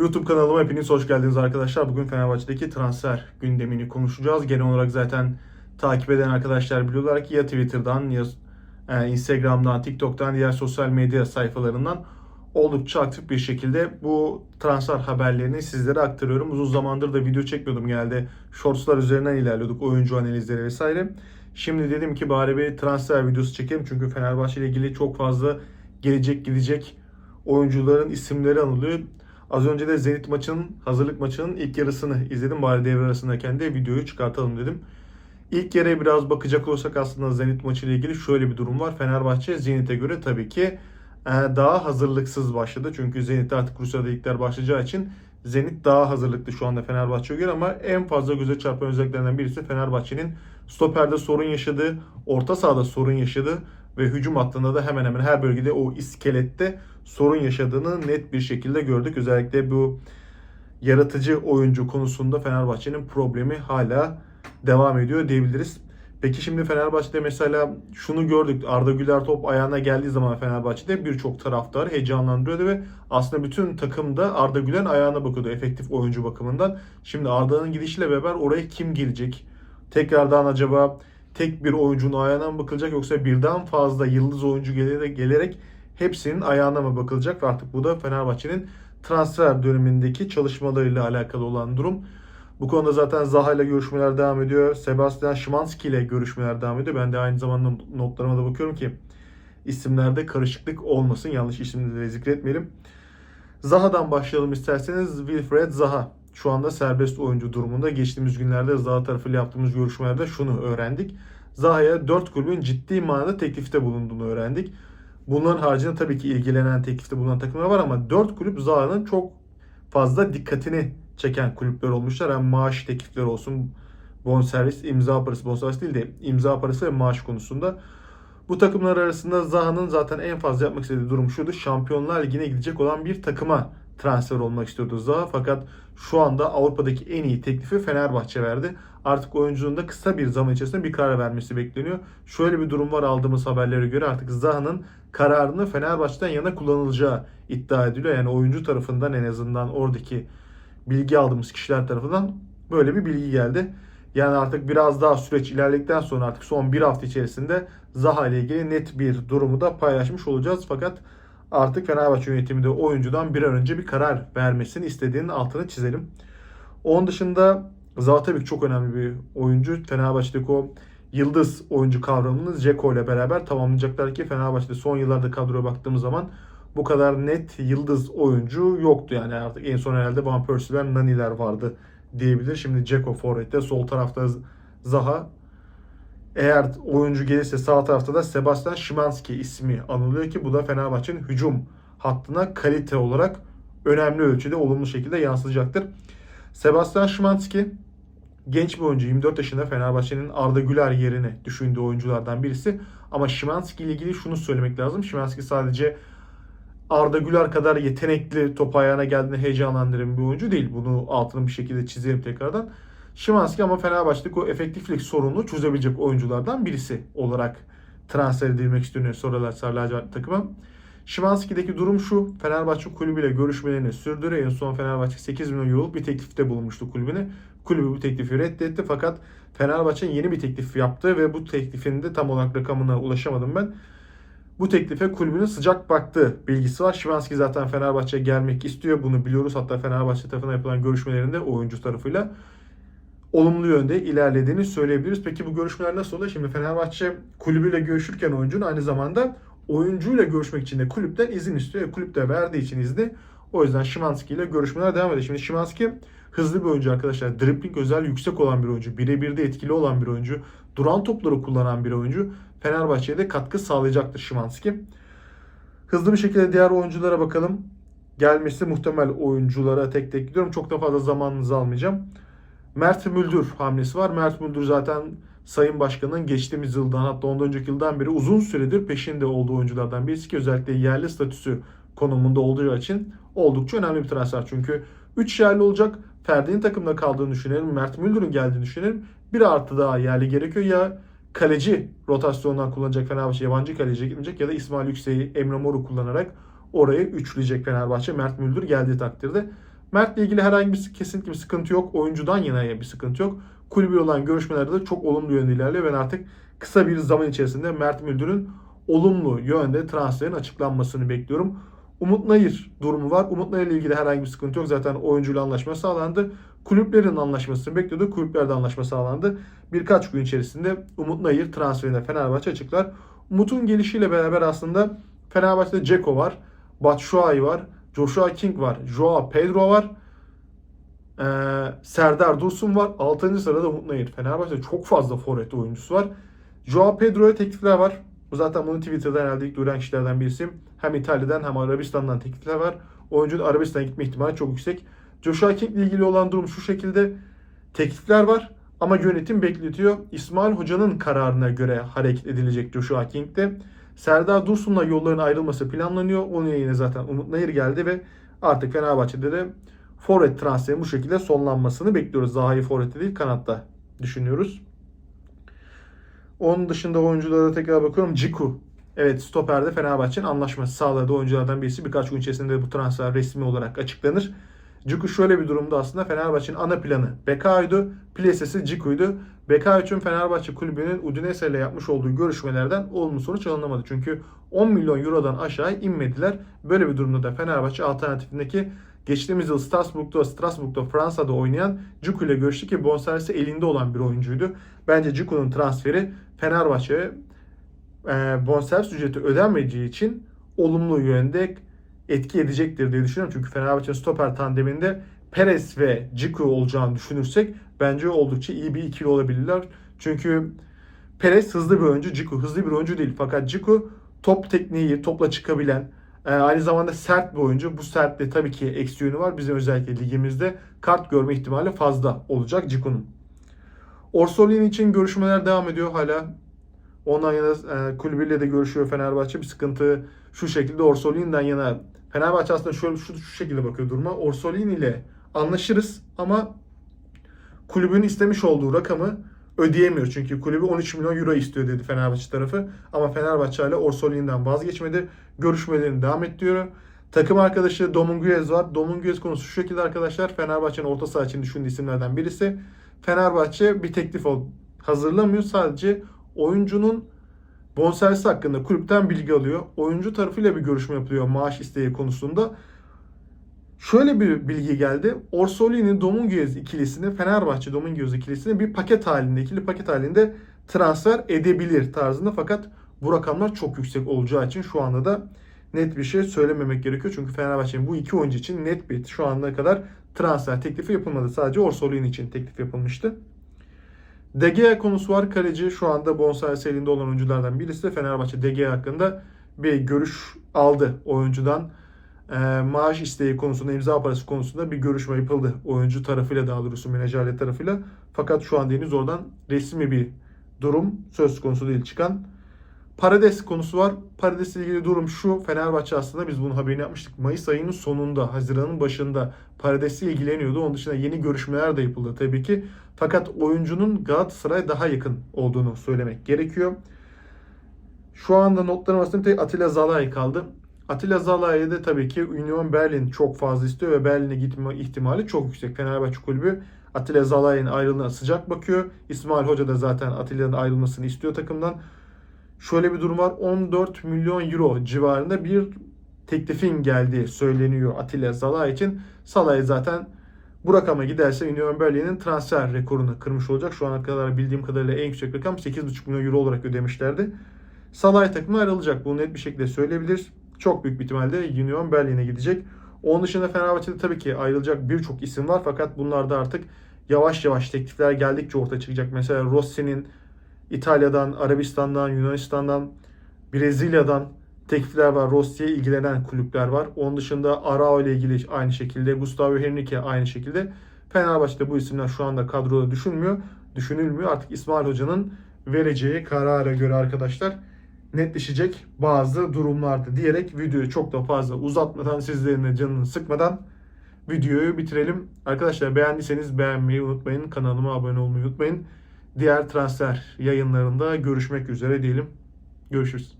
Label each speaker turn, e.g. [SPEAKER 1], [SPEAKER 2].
[SPEAKER 1] YouTube kanalıma hepiniz hoş geldiniz arkadaşlar. Bugün Fenerbahçe'deki transfer gündemini konuşacağız. Genel olarak zaten takip eden arkadaşlar biliyorlar ki ya Twitter'dan ya e, Instagram'dan, TikTok'tan, diğer sosyal medya sayfalarından oldukça aktif bir şekilde bu transfer haberlerini sizlere aktarıyorum. Uzun zamandır da video çekmiyordum genelde. Shortslar üzerinden ilerliyorduk, oyuncu analizleri vesaire. Şimdi dedim ki bari bir transfer videosu çekelim. Çünkü Fenerbahçe ile ilgili çok fazla gelecek gidecek oyuncuların isimleri anılıyor. Az önce de Zenit maçının, hazırlık maçının ilk yarısını izledim. Bari devre arasındayken de videoyu çıkartalım dedim. İlk yarıya biraz bakacak olursak aslında Zenit maçı ile ilgili şöyle bir durum var. Fenerbahçe Zenit'e göre tabii ki e, daha hazırlıksız başladı. Çünkü Zenit'te artık Rusya'da ligler başlayacağı için Zenit daha hazırlıklı şu anda Fenerbahçe'ye göre ama en fazla göze çarpan özelliklerinden birisi Fenerbahçe'nin stoperde sorun yaşadığı, orta sahada sorun yaşadığı ve hücum hattında da hemen hemen her bölgede o iskelette sorun yaşadığını net bir şekilde gördük. Özellikle bu yaratıcı oyuncu konusunda Fenerbahçe'nin problemi hala devam ediyor diyebiliriz. Peki şimdi Fenerbahçe'de mesela şunu gördük. Arda Güler top ayağına geldiği zaman Fenerbahçe'de birçok taraftar heyecanlandırıyordu ve aslında bütün takım da Arda Güler'in ayağına bakıyordu efektif oyuncu bakımından. Şimdi Arda'nın gidişiyle beraber oraya kim gelecek? Tekrardan acaba tek bir oyuncunun ayağına mı bakılacak yoksa birden fazla yıldız oyuncu gelerek, gelerek hepsinin ayağına mı bakılacak? Ve artık bu da Fenerbahçe'nin transfer dönemindeki çalışmalarıyla alakalı olan durum. Bu konuda zaten Zaha ile görüşmeler devam ediyor. Sebastian Szymanski ile görüşmeler devam ediyor. Ben de aynı zamanda notlarıma da bakıyorum ki isimlerde karışıklık olmasın. Yanlış isimleri zikretmeyelim. Zaha'dan başlayalım isterseniz. Wilfred Zaha şu anda serbest oyuncu durumunda. Geçtiğimiz günlerde Zaha tarafıyla yaptığımız görüşmelerde şunu öğrendik. Zaha'ya 4 kulübün ciddi manada teklifte bulunduğunu öğrendik. Bunların haricinde tabii ki ilgilenen teklifte bulunan takımlar var ama 4 kulüp Zaha'nın çok fazla dikkatini çeken kulüpler olmuşlar. Hem maaş teklifleri olsun, bonservis, imza parası, bonservis değil de imza parası ve maaş konusunda. Bu takımlar arasında Zaha'nın zaten en fazla yapmak istediği durum şuydu. Şampiyonlar Ligi'ne gidecek olan bir takıma transfer olmak istiyordu Zaha. Fakat şu anda Avrupa'daki en iyi teklifi Fenerbahçe verdi. Artık oyuncunun da kısa bir zaman içerisinde bir karar vermesi bekleniyor. Şöyle bir durum var aldığımız haberlere göre artık Zaha'nın kararını Fenerbahçe'den yana kullanılacağı iddia ediliyor. Yani oyuncu tarafından en azından oradaki bilgi aldığımız kişiler tarafından böyle bir bilgi geldi. Yani artık biraz daha süreç ilerledikten sonra artık son bir hafta içerisinde Zaha ile ilgili net bir durumu da paylaşmış olacağız. Fakat artık Fenerbahçe yönetimi de oyuncudan bir an önce bir karar vermesini istediğinin altını çizelim. Onun dışında ki çok önemli bir oyuncu. Fenerbahçe'deki o yıldız oyuncu kavramını Ceko ile beraber tamamlayacaklar ki Fenerbahçe'de son yıllarda kadroya baktığımız zaman bu kadar net yıldız oyuncu yoktu. Yani artık en son herhalde Van Persie'ler, Nani'ler vardı diyebilir. Şimdi Ceko forvette, sol tarafta Zaha. Eğer oyuncu gelirse sağ tarafta da Sebastian Szymanski ismi anılıyor ki bu da Fenerbahçe'nin hücum hattına kalite olarak önemli ölçüde olumlu şekilde yansıyacaktır. Sebastian Szymanski genç bir oyuncu 24 yaşında Fenerbahçe'nin Arda Güler yerine düşündüğü oyunculardan birisi. Ama Szymanski ile ilgili şunu söylemek lazım. Szymanski sadece Arda Güler kadar yetenekli top ayağına geldiğinde heyecanlandıran bir oyuncu değil. Bunu altını bir şekilde çizelim tekrardan. Şimanski ama Fenerbahçe'deki o efektiflik sorununu çözebilecek oyunculardan birisi olarak transfer edilmek isteniyor sorular Sarı takıma. Şimanski'deki durum şu. Fenerbahçe kulübüyle görüşmelerini sürdürüyor. En son Fenerbahçe 8 milyon euroluk bir teklifte bulunmuştu kulübüne. Kulübü bu teklifi reddetti fakat Fenerbahçe yeni bir teklif yaptı ve bu teklifin de tam olarak rakamına ulaşamadım ben. Bu teklife kulübünün sıcak baktığı bilgisi var. Şimanski zaten Fenerbahçe'ye gelmek istiyor. Bunu biliyoruz. Hatta Fenerbahçe tarafından yapılan görüşmelerinde oyuncu tarafıyla olumlu yönde ilerlediğini söyleyebiliriz. Peki bu görüşmeler nasıl oluyor? Şimdi Fenerbahçe kulübüyle görüşürken oyuncunun aynı zamanda oyuncuyla görüşmek için de kulüpten izin istiyor. E, kulüp de verdiği için izni. O yüzden Şimanski ile görüşmeler devam ediyor. Şimdi Şimanski hızlı bir oyuncu arkadaşlar. Dribbling özel yüksek olan bir oyuncu. Birebir de etkili olan bir oyuncu. Duran topları kullanan bir oyuncu. Fenerbahçe'ye de katkı sağlayacaktır Şimanski. Hızlı bir şekilde diğer oyunculara bakalım. Gelmesi muhtemel oyunculara tek tek gidiyorum. Çok da fazla zamanınızı almayacağım. Mert Müldür hamlesi var. Mert Müldür zaten Sayın Başkan'ın geçtiğimiz yıldan hatta ondan önceki yıldan beri uzun süredir peşinde olduğu oyunculardan birisi ki özellikle yerli statüsü konumunda olduğu için oldukça önemli bir transfer. Çünkü 3 yerli olacak. Ferdi'nin takımda kaldığını düşünelim. Mert Müldür'ün geldiğini düşünelim. Bir artı daha yerli gerekiyor ya kaleci rotasyondan kullanacak Fenerbahçe yabancı kaleci gitmeyecek ya da İsmail Yüksek'i Emre Mor'u kullanarak orayı üçleyecek Fenerbahçe Mert Müldür geldiği takdirde. Mert'le ilgili herhangi bir kesinlikle bir sıkıntı yok. Oyuncudan yana bir sıkıntı yok. Kulübü olan görüşmelerde de çok olumlu yönde ilerliyor. Ben artık kısa bir zaman içerisinde Mert Müldür'ün olumlu yönde transferin açıklanmasını bekliyorum. Umut Nayır durumu var. Umut Nayır ile ilgili herhangi bir sıkıntı yok. Zaten oyuncuyla anlaşma sağlandı. Kulüplerin anlaşmasını bekliyordu. Kulüplerde anlaşma sağlandı. Birkaç gün içerisinde Umut Nayır transferinde Fenerbahçe açıklar. Umut'un gelişiyle beraber aslında Fenerbahçe'de Ceko var. Batshuayi var. Joshua King var. Joao Pedro var. Ee, Serdar Dursun var. 6. sırada Umut Nayır. Fenerbahçe'de çok fazla forvet oyuncusu var. Joao Pedro'ya teklifler var. Zaten bunu Twitter'dan herhalde ilk duyuran kişilerden birisi. Hem İtalya'dan hem Arabistan'dan teklifler var. Oyuncunun Arabistan'a gitme ihtimali çok yüksek. Joshua King ile ilgili olan durum şu şekilde. Teklifler var ama yönetim bekletiyor. İsmail Hoca'nın kararına göre hareket edilecek Joshua King'de. Serdar Dursun'la yolların ayrılması planlanıyor. Onun yerine zaten Umut Nayır geldi ve artık Fenerbahçe'de de forvet transferinin bu şekilde sonlanmasını bekliyoruz. Zahi forvette değil kanatta düşünüyoruz. Onun dışında oyunculara tekrar bakıyorum. Ciku. Evet stoperde Fenerbahçe'nin anlaşması sağladığı oyunculardan birisi. Birkaç gün içerisinde bu transfer resmi olarak açıklanır. Ciku şöyle bir durumda aslında Fenerbahçe'nin ana planı Bekay'dı. Piyasası Ciku'ydu. Bekay için Fenerbahçe kulübünün Udinese ile yapmış olduğu görüşmelerden olumlu sonuç alınamadı. Çünkü 10 milyon eurodan aşağı inmediler. Böyle bir durumda da Fenerbahçe alternatifindeki geçtiğimiz yıl Strasbourg'da, Strasbourg'da Fransa'da oynayan Ciku ile görüştü ki bonservisi elinde olan bir oyuncuydu. Bence Ciku'nun transferi Fenerbahçe'ye e, bonservis ücreti ödenmeyeceği için olumlu yönde etki edecektir diye düşünüyorum. Çünkü Fenerbahçe'nin stoper tandeminde Perez ve Ciku olacağını düşünürsek bence oldukça iyi bir ikili olabilirler. Çünkü Perez hızlı bir oyuncu, Ciku hızlı bir oyuncu değil. Fakat Ciku top tekniği, topla çıkabilen, e, aynı zamanda sert bir oyuncu. Bu sertliği tabii ki eksi yönü var. Bizim özellikle ligimizde kart görme ihtimali fazla olacak Ciku'nun. Orsolini için görüşmeler devam ediyor hala. Ondan yana e, kulübüyle de görüşüyor Fenerbahçe. Bir sıkıntı şu şekilde Orsolini'den yana. Fenerbahçe aslında şöyle şu, şu şekilde bakıyor duruma. Orsolini ile anlaşırız ama kulübün istemiş olduğu rakamı ödeyemiyor. Çünkü kulübü 13 milyon euro istiyor dedi Fenerbahçe tarafı. Ama Fenerbahçe hala Orsolini'den vazgeçmedi. Görüşmelerini devam ettiriyor. Takım arkadaşı Dominguez var. Dominguez konusu şu şekilde arkadaşlar. Fenerbahçe'nin orta saha için düşündüğü isimlerden birisi. Fenerbahçe bir teklif hazırlamıyor. Sadece oyuncunun bonservisi hakkında kulüpten bilgi alıyor. Oyuncu tarafıyla bir görüşme yapılıyor maaş isteği konusunda. Şöyle bir bilgi geldi. Orsolini Dominguez ikilisini Fenerbahçe Dominguez ikilisini bir paket halinde, ikili paket halinde transfer edebilir tarzında fakat bu rakamlar çok yüksek olacağı için şu anda da net bir şey söylememek gerekiyor. Çünkü Fenerbahçe'nin bu iki oyuncu için net bir şu ana kadar transfer teklifi yapılmadı. Sadece Orsolini için teklif yapılmıştı. De Gea konusu var. Kaleci şu anda bonservis elinde olan oyunculardan birisi de Fenerbahçe De Gea hakkında bir görüş aldı oyuncudan. E, maaş isteği konusunda, imza parası konusunda bir görüşme yapıldı. Oyuncu tarafıyla daha doğrusu menajerlik tarafıyla. Fakat şu an henüz oradan resmi bir durum söz konusu değil çıkan. Parades konusu var. Paredes ile ilgili durum şu. Fenerbahçe aslında biz bunun haberini yapmıştık. Mayıs ayının sonunda, Haziran'ın başında Paredes ile ilgileniyordu. Onun dışında yeni görüşmeler de yapıldı tabii ki. Fakat oyuncunun Galatasaray'a daha yakın olduğunu söylemek gerekiyor. Şu anda notlarım arasında tek Atilla Zalai kaldı. Atilla Zalai'ye de tabii ki Union Berlin çok fazla istiyor ve Berlin'e gitme ihtimali çok yüksek. Fenerbahçe kulübü Atilla Zalai'nin ayrılığına sıcak bakıyor. İsmail Hoca da zaten Atilla'nın ayrılmasını istiyor takımdan. Şöyle bir durum var. 14 milyon euro civarında bir teklifin geldiği söyleniyor Atilla Zalai için. Zalai zaten bu rakama giderse Union Berlin'in transfer rekorunu kırmış olacak. Şu ana kadar bildiğim kadarıyla en yüksek rakam 8,5 milyon euro olarak ödemişlerdi. Salay takımı ayrılacak. Bunu net bir şekilde söyleyebilir. Çok büyük bir ihtimalle Union Berlin'e gidecek. Onun dışında Fenerbahçe'de tabii ki ayrılacak birçok isim var. Fakat bunlarda artık yavaş yavaş teklifler geldikçe ortaya çıkacak. Mesela Rossi'nin İtalya'dan, Arabistan'dan, Yunanistan'dan, Brezilya'dan teklifler var. Rossi'ye ilgilenen kulüpler var. Onun dışında Arao ile ilgili aynı şekilde. Gustavo Henrique aynı şekilde. Fenerbahçe'de bu isimler şu anda kadroda düşünmüyor. Düşünülmüyor. Artık İsmail Hoca'nın vereceği karara göre arkadaşlar netleşecek bazı durumlarda diyerek videoyu çok da fazla uzatmadan sizlerin de canını sıkmadan videoyu bitirelim. Arkadaşlar beğendiyseniz beğenmeyi unutmayın. Kanalıma abone olmayı unutmayın. Diğer transfer yayınlarında görüşmek üzere diyelim. Görüşürüz.